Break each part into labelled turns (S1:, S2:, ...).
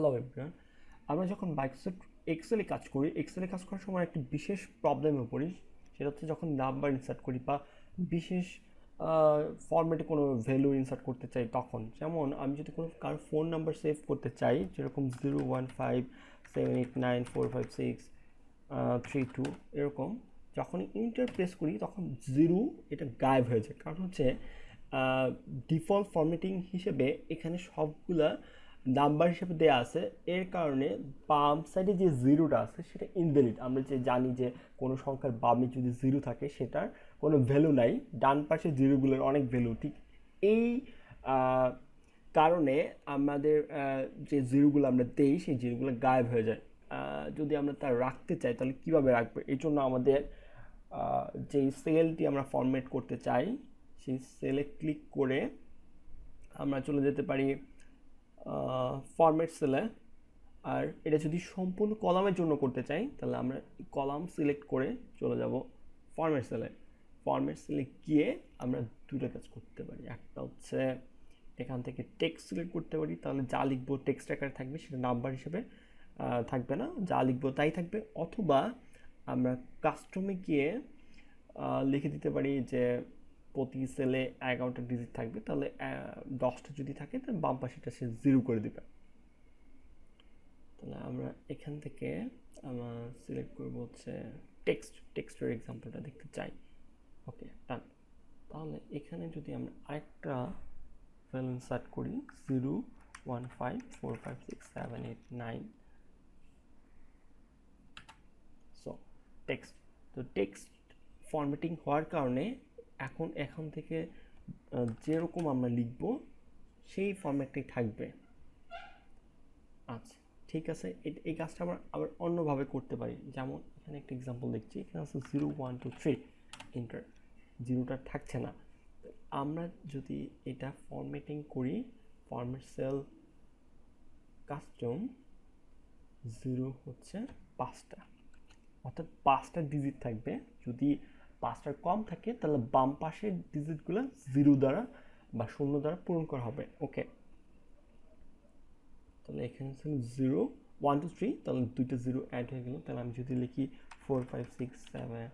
S1: Hello everyone আমরা যখন Microsoft এক্সেলে কাজ করি এক্সেলে কাজ করার সময় একটি বিশেষ প্রবলেমে পড়ি, সেটা হচ্ছে যখন নাম্বার ইনসার্ট করি বা বিশেষ ফরম্যাটে কোনো ভ্যালু ইনসার্ট করতে চাই তখন। যেমন আমি যদি কোনো কার ফোন নাম্বার সেভ করতে চাই, যেরকম zero one five seven eight nine four five six three two এরকম, যখন ইন্টার প্রেস করি, তখন জিরো এটা গায়েব হয়ে যায়। কারণ হচ্ছে ডিফল্ট ফরম্যাটিং হিসেবে এখানে সবগুলা নাম্বার হিসেবে দেওয়া আছে। এর কারণে বাম সাইডে যে জিরোটা আছে, সেটা ইনভ্যালিড আমরা যে জানি যে কোনো সংখ্যার বামে যদি জিরো থাকে, সেটার কোনো ভ্যালু নাই। ডান পাশে জিরোগুলোর অনেক ভ্যালু ঠিক এই কারণে আমাদের যে জিরোগুলো আমরা দেই, সেই জিরোগুলো গায়েব হয়ে যায়। যদি আমরা তা রাখতে চাই, তাহলে কীভাবে রাখব? এই জন্য আমাদের যেই সেলটি আমরা ফরম্যাট করতে চাই, সেই সেলে ক্লিক করে আমরা চলে যেতে পারি। ফরম্যাট সেলে আর এটা যদি সম্পূর্ণ কলামের জন্য করতে চাই, তাহলে আমরা কলাম সিলেক্ট করে চলে যাব ফরম্যাট সেলে ফরম্যাট সেলে গিয়ে আমরা দুটো কাজ করতে পারি। একটা হচ্ছে এখান থেকে টেক্সট সিলেক্ট করতে পারি, তাহলে যা লিখব টেক্সট আকারে থাকবে সেটা নাম্বার হিসেবে থাকবে না। যা লিখব তাই থাকবে। অথবা আমরা কাস্টমে গিয়ে লিখে দিতে পারি যে প্রতি সেলে এগারোটা ডিজিট থাকবে, তাহলে দশটা যদি থাকে, তাহলে বাম পাশেটা সে জিরো করে দেবে। তাহলে আমরা এখান থেকে আমরা সিলেক্ট করব হচ্ছে টেক্সট টেক্সটের এক্সাম্পলটা দেখতে চাই। ওকে ডান তাহলে এখানে যদি আমরা আরেকটা ভ্যালু ইনসার্ট করি zero one five four five six seven eight nine so text তো টেক্সট ফরম্যাটিং হওয়ার কারণে এখন এখন থেকে যেরকম আমরা লিখব, সেই ফরম্যাটটাই থাকবে। আচ্ছা ঠিক আছে এই কাজটা আমরা আবার অন্যভাবে করতে পারি। যেমন, এখানে একটা এক্সাম্পল দেখছি, এখানে আছে zero one two three enter জিরোটা থাকছে না। আমরা যদি এটা ফরম্যাটিং করি ফরম্যাট সেল কাস্টম জিরো হচ্ছে পাঁচটা। অর্থাৎ পাঁচটা ডিজিট থাকবে। যদি পাঁচটার কম থাকে, তাহলে বাম পাশের ডিজিটগুলো জিরো দ্বারা বা শূন্য দ্বারা পূরণ করা হবে ওকে তাহলে এখানে ছিল জিরো ওয়ান টু থ্রি তাহলে দুইটা জিরো অ্যাড হয়ে গেল, তাহলে আমি যদি লিখি four five six seven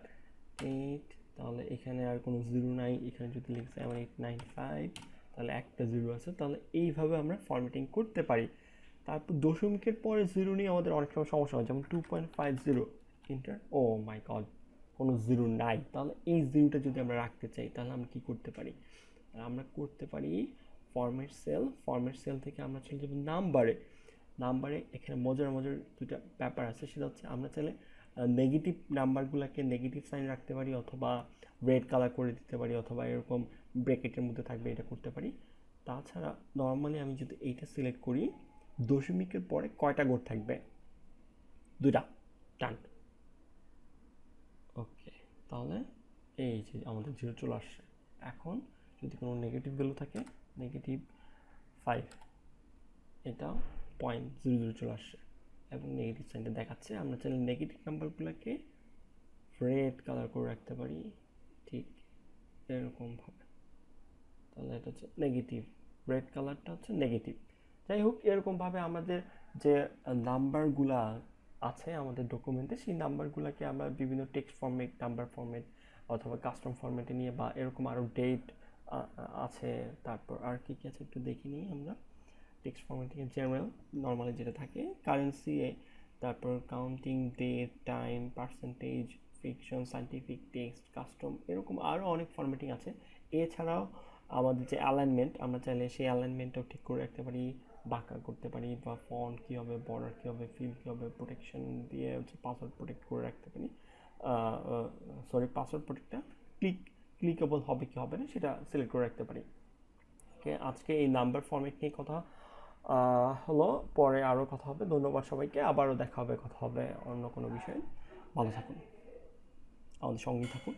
S1: eight তাহলে এখানে আর কোনো জিরো নাই, এখানে যদি লিখি সেভেন এইট নাইন ফাইভ তাহলে একটা জিরো আছে, তাহলে এইভাবে আমরা ফরম্যাটিং করতে পারি। তারপর দশমিকের পরে জিরো নিয়ে আমাদের অনেক সময় সমস্যা হয়, যেমন two point five zero enter oh my god কোনো জিরো নাই, তাহলে এই জিরোটা যদি আমরা রাখতে চাই, তাহলে আমরা কী করতে পারি? আমরা করতে পারি ফরম্যাট সেল ফরম্যাট সেল থেকে আমরা চলে যাব নাম্বারে নাম্বারে এখানে মজার মজার দুইটা ব্যাপার আছে, সেটা হচ্ছে আমরা চাইলে নেগেটিভ নাম্বারগুলোকে নেগেটিভ সাইন রাখতে পারি অথবা রেড কালার করে দিতে পারি অথবা এরকম ব্রেকেটের মধ্যে থাকবে এটা করতে পারি। তাছাড়া নর্মালি আমি যদি এইটা সিলেক্ট করি, দশমিকের পরে কয়টা গোট থাকবে? দুটা টান তাহলে এই যে আমাদের জিরো চলে আসছে। এখন যদি কোনো নেগেটিভ ভ্যালু থাকে নেগেটিভ ফাইভ এটা পয়েন্ট জিরো জিরো চলে আসছে এবং নেগেটিভ সাইনটা দেখাচ্ছে। আমরা চাইলে নেগেটিভ নাম্বারগুলোকে রেড কালার করে রাখতে পারি, ঠিক এরকমভাবে তাহলে এটা হচ্ছে নেগেটিভ রেড কালারটা হচ্ছে নেগেটিভ যাই হোক এরকমভাবে আমাদের যে নাম্বারগুলা আছে আমাদের ডকুমেন্টে সেই নাম্বারগুলোকে আমরা বিভিন্ন টেক্সট ফর্মেট নাম্বার ফর্মেট অথবা কাস্টম ফরম্যাটে নিয়ে বা এরকম আরও ডেট আছে, তারপর আর কী কী আছে একটু দেখে নিই আমরা। টেক্সট ফরম্যাটিং জেনারেল নর্মালি যেটা থাকে কারেন্সি তারপর counting date time percentage fraction scientific text custom এরকম আরও অনেক ফরম্যাটিং আছে। এছাড়াও আমাদের যে অ্যালাইনমেন্ট আমরা চাইলে সেই অ্যালাইনমেন্টটাও ঠিক করে রাখতে পারি। বাঁকা করতে পারি বা ফন্ট কী হবে বর্ডার কী হবে ফিল কী হবে প্রোটেকশন দিয়ে হচ্ছে পাসওয়ার্ড প্রোটেক্ট করে রাখতে পারি। সরি পাসওয়ার্ড প্রোটেক্টটা ক্লিক ক্লিকেবল হবে কি হবে না সেটা সিলেক্ট করে রাখতে পারি। ওকে আজকে এই নাম্বার ফর্মেট নিয়ে কথা হলো। পরে আরও কথা হবে। ধন্যবাদ সবাইকে। আবারও দেখা হবে, কথা হবে অন্য কোনো বিষয়ে। ভালো থাকুন। আমাদের সঙ্গেই থাকুন।